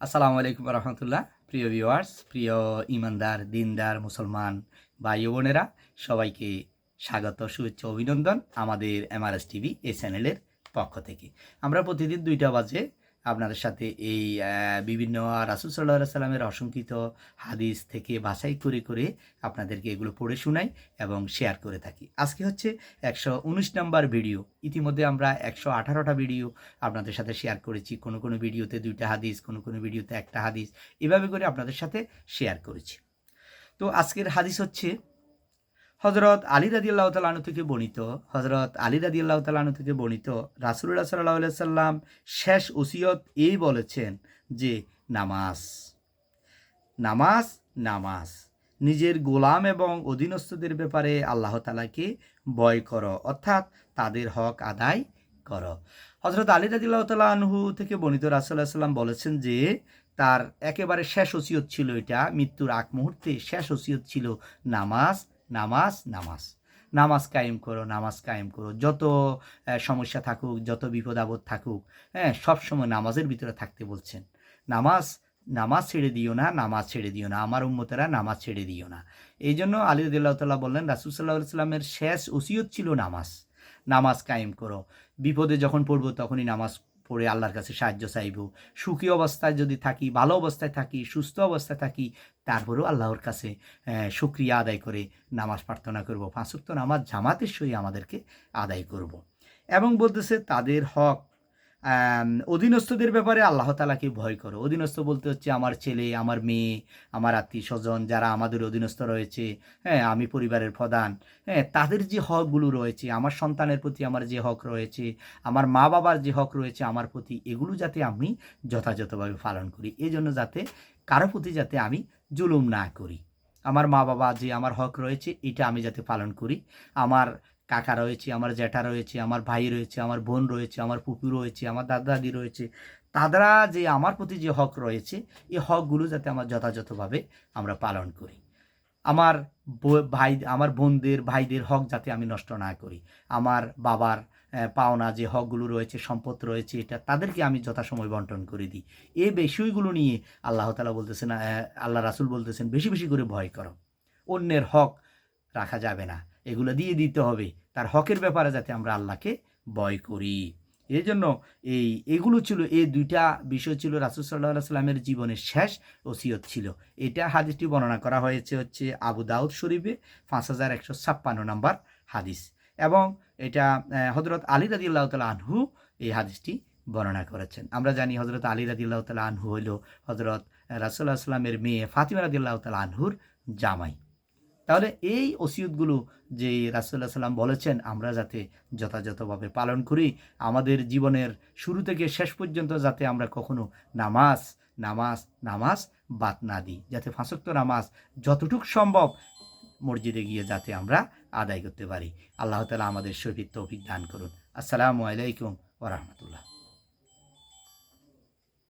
আসসালামু আলাইকুম রহমতুল্লাহ প্রিয় ভিওয়ার্স প্রিয় ইমানদার, দিনদার, মুসলমান ভাই বোনেরা, সবাইকে স্বাগত, শুভেচ্ছা, অভিনন্দন আমাদের এমআরএস টিভি এই চ্যানেলের পক্ষ থেকে। আমরা প্রতিদিন দুইটা বাজে আপনাদের সাথে এই বিভিন্ন রাসুল সাল্লাহ সাল্লামের অসংখ্যিত হাদিস থেকে বাছাই করে করে আপনাদেরকে এগুলো পড়ে শোনাই এবং শেয়ার করে থাকি। আজকে হচ্ছে একশো উনিশ নম্বর ভিডিও ইতিমধ্যে আমরা একশো আঠারোটা ভিডিও আপনাদের সাথে শেয়ার করেছি। কোনো কোনো ভিডিওতে দুইটা হাদিস, কোনো কোনো ভিডিওতে একটা হাদিস। এভাবে করে আপনাদের সাথে শেয়ার করেছি। তো আজকের হাদিস হচ্ছে হজরত আলী রাদি আল্লাহ তালু থেকে বর্ণিত হজরত আলী রাদি আল্লাহ তালু থেকে বর্ণিত রাসুল্লাহ সাল্লাহ সাল্লাম শেষ ওসিয়ত এই বলেছেন যে নামাজ নামাজ নামাজ। নিজের গোলাম এবং অধীনস্থদের ব্যাপারে আল্লাহ তালাকে ভয় করো, অর্থাৎ তাদের হক আদায় করো। হজরত আলী রাদিল্লাহ তালা আনহু থেকে বর্ণিত রাসুল্লাহ সাল্লাম বলেছেন যে তার একেবারে শেষ ওসিয়ত ছিল এটা, মৃত্যুর আগ মুহূর্তে শেষ ওসিয়ত ছিল নামাজ নামাজ নামাজ। নামাজ কায়েম করো, নামাজ কায়েম করো। যত সমস্যা থাকুক, যত বিপদ আপদ থাকুক হ্যাঁ সবসময় নামাজের ভিতরে থাকতে বলছেন। নামাজ নামাজ ছেড়ে দিও না, নামাজ ছেড়ে দিও না। আমার উম্মতেরা নামাজ ছেড়ে দিও না। এই জন্য আলী রদুল্লাহ তাল্লাহ বললেন, রাসুল সাল্লাহ সাল্লামের শেষ ওসিয়ত ছিল নামাজ। নামাজ কায়েম করো। বিপদে যখন পড়ব তখনই নামাজ পড়ে আল্লাহর কাছে সাহায্য চাইব সুখী অবস্থায় যদি থাকি, ভালো অবস্থায় থাকি, সুস্থ অবস্থায় থাকি, তারপরেও আল্লাহর কাছে সুক্রিয়া আদায় করে নামাজ প্রার্থনা করব পাঁচক্ত নামাজ জামাতের সই আমাদেরকে আদায় করব। এবং বলতেছে, তাদের হক অধীনস্থদের ব্যাপারে আল্লাহ তালাকে ভয় করো। অধীনস্থ বলতে হচ্ছে আমার ছেলে, আমার মেয়ে, আমার আত্মীয় স্বজন যারা আমাদের অধীনস্থ রয়েছে। হ্যাঁ আমি পরিবারের প্রধান। হ্যাঁ তাদের যে হকগুলো রয়েছে, আমার সন্তানের প্রতি আমার যে হক রয়েছে, আমার মা বাবার যে হক রয়েছে, আমার প্রতি এগুলো যাতে আমি যথাযথভাবে পালন করি। এই জন্য যাতে কারও প্রতি যাতে আমি জুলুম না করি। আমার মা বাবা যে আমার হক রয়েছে, এটা আমি যাতে পালন করি। আমার কাকা রয়েছে, আমার জ্যাঠা রয়েছে, আমার ভাই রয়েছে, আমার বোন রয়েছে, আমার পুপু রয়েছে, আমার দাদা দাদি রয়েছে, তারা যে আমার প্রতি যে হক রয়েছে এই হকগুলো যাতে আমার যথাযথভাবে আমরা পালন করি। আমার ভাই, আমার বোনদের, ভাইদের হক যাতে আমি নষ্ট না করি। আমার বাবার পাওনা যে হকগুলো রয়েছে, সম্পদ রয়েছে, এটা তাদেরকে আমি যথাসময় বন্টন করে দিই। এই বিষয়গুলো নিয়ে আল্লাহ তালা বলতেছেন আল্লাহ রাসুল বলতেছেন, বেশি বেশি করে ভয় করো। অন্যের হক রাখা যাবে না। এগুলো দিয়ে দিতে হবে। তার হকের ব্যাপারে যাতে আমরা আল্লাহকে ভয় করি। এই জন্য এই, এগুলো ছিল, এই দুইটা বিষয় ছিল রাসুল সাল্লাহ সাল্লামের জীবনের শেষ ওসিয়ত ছিল। এটা হাদিসটি বর্ণনা করা হয়েছে হচ্ছে আবু দাউদ শরীফে পাঁচ হাজার একশো ছাপ্পান্ন নম্বর হাদিস। এবং এটা হজরত আলী রাদি আল্লাহ তালা আনহু এই হাদিসটি বর্ণনা করেছেন। আমরা জানি হজরত আলী রাদি আল্লাহ তালা আনহু হইল হজরত রাসুল্লাহ সাল্লামের মেয়ে ফাতিমা রাদি আল্লাহ তালা আনহুর জামাই। তাহলে এই ওসিয়তগুলো যে রাসুল্লাহ সাল্লাম বলেছেন, আমরা যাতে যথাযথভাবে পালন করি, আমাদের জীবনের শুরু থেকে শেষ পর্যন্ত যাতে আমরা কখনো নামাজ নামাজ নামাজ বাদ না দিই, যাতে ফাঁসক্ত নামাজ যতটুক সম্ভব মসজিদে গিয়ে যাতে আমরা আদায় করতে পারি। আল্লাহ তালা আমাদের তৌফিক দান করুন। আসসালামু আলাইকুম ওরহমতুল্লাহ